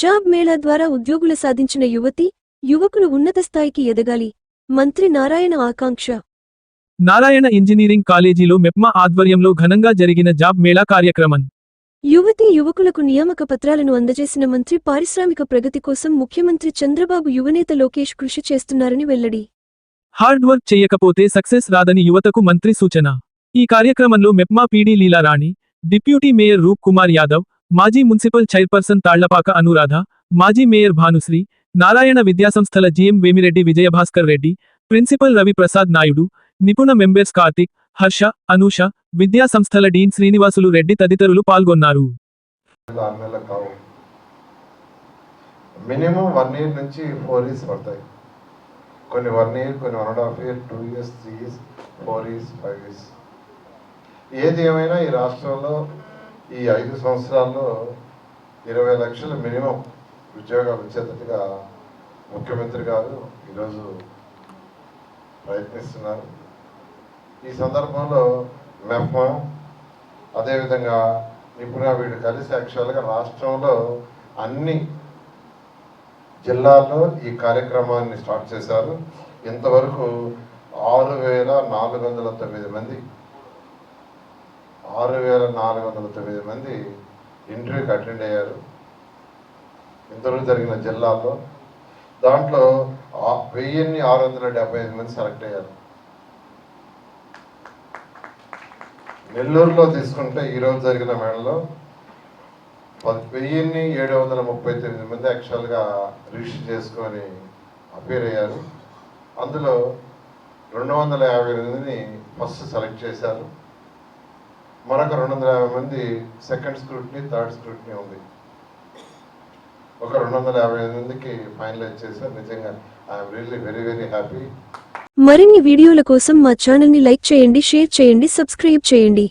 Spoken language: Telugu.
జాబ్ మేళా ద్వారా ఉద్యోగులు సాధించిన యువతి యువకులు ఉన్నత స్థాయికి ఎదగాలి. మంత్రి నారాయణ ఆకాంక్ష. నారాయణ ఇంజనీరింగ్ కాలేజీలో మెప్మా ఆధ్వర్యంలో ఘనంగా జరిగిన జాబ్ మేళా కార్యక్రమం. యువతీ యువకులకు నియామక పత్రాలను అందజేసిన మంత్రి పారిశ్రామిక ప్రగతి కోసం ముఖ్యమంత్రి చంద్రబాబు యువనేత లోకేష్ కృషి చేస్తున్నారని వెల్లడి. హార్డ్ వర్క్ చేయకపోతే సక్సెస్ రాదని యువతకు మంత్రి సూచన. ఈ కార్యక్రమంలో MEPMA PD Leelarani deputy mayor Roop Kumar Yadav మాజీ మున్సిపల్ చైర్పర్సన్ తాళ్ళపాక అనురాధ మాజీ మేయర్ భానుశ్రీ నారాయణ విద్యాసంస్థల GM Vemireddy Vijayabhaskar Reddy principal Ravi Prasad Naidu Nipuna members Karthik Harsha Anusha విద్యా సంస్థల డీన్ శ్రీనివాసులు రెడ్డి తదితరులు పాల్గొన్నారు. మినిమం వన్ ఇయర్ నుంచి ఫోర్ ఇయర్స్ పడతాయి. కొన్ని వన్ ఇయర్ కొన్ని one and half year two years three years four years five years. ఏది ఏమైనా ఈ రాష్ట్రంలో ఈ ఐదు సంవత్సరాల్లో ఇరవై లక్షలు మినిమం ఉద్యోగాలు వచ్చేటట్టుగా ముఖ్యమంత్రి గారు ఈరోజు ప్రయత్నిస్తున్నారు. ఈ సందర్భంలో మెఫ్మా అదేవిధంగా నిపుణ వీడు కలిసి యాక్చువల్గా రాష్ట్రంలో అన్ని జిల్లాల్లో ఈ కార్యక్రమాన్ని స్టార్ట్ చేశారు. ఇంతవరకు ఆరు వేల నాలుగు వందల తొమ్మిది మంది ఆరు వేల నాలుగు వందల తొమ్మిది మంది ఇంటర్వ్యూకి అటెండ్ అయ్యారు. ఇంతవరకు జరిగిన జిల్లాల్లో దాంట్లో ఆ వెయ్యిన్ని ఆరు వందల డెబ్బై ఐదు మంది సెలెక్ట్ అయ్యారు. నెల్లూరులో తీసుకుంటే ఈరోజు జరిగిన మేళలో వెయ్యిన్ని ఏడు వందల ముప్పై తొమ్మిది మంది యాక్చువల్గా రిజిస్టర్ చేసుకొని అపీర్ అయ్యారు. అందులో రెండు వందల యాభై ఎనిమిదిని ఫస్ట్ సెలెక్ట్ చేశారు. మరొక రెండు వందల యాభై మంది సెకండ్ స్క్రూట్ని థర్డ్ స్క్రూట్ని ఉంది. ఒక రెండు వందల యాభై ఎనిమిది మందికి ఫైనలైజ్ చేశారు. నిజంగా I'm really very very happy మరిన్ని వీడియోల కోసం మా ఛానల్ని లైక్ చేయండి షేర్ చేయండి సబ్స్క్రైబ్ చేయండి.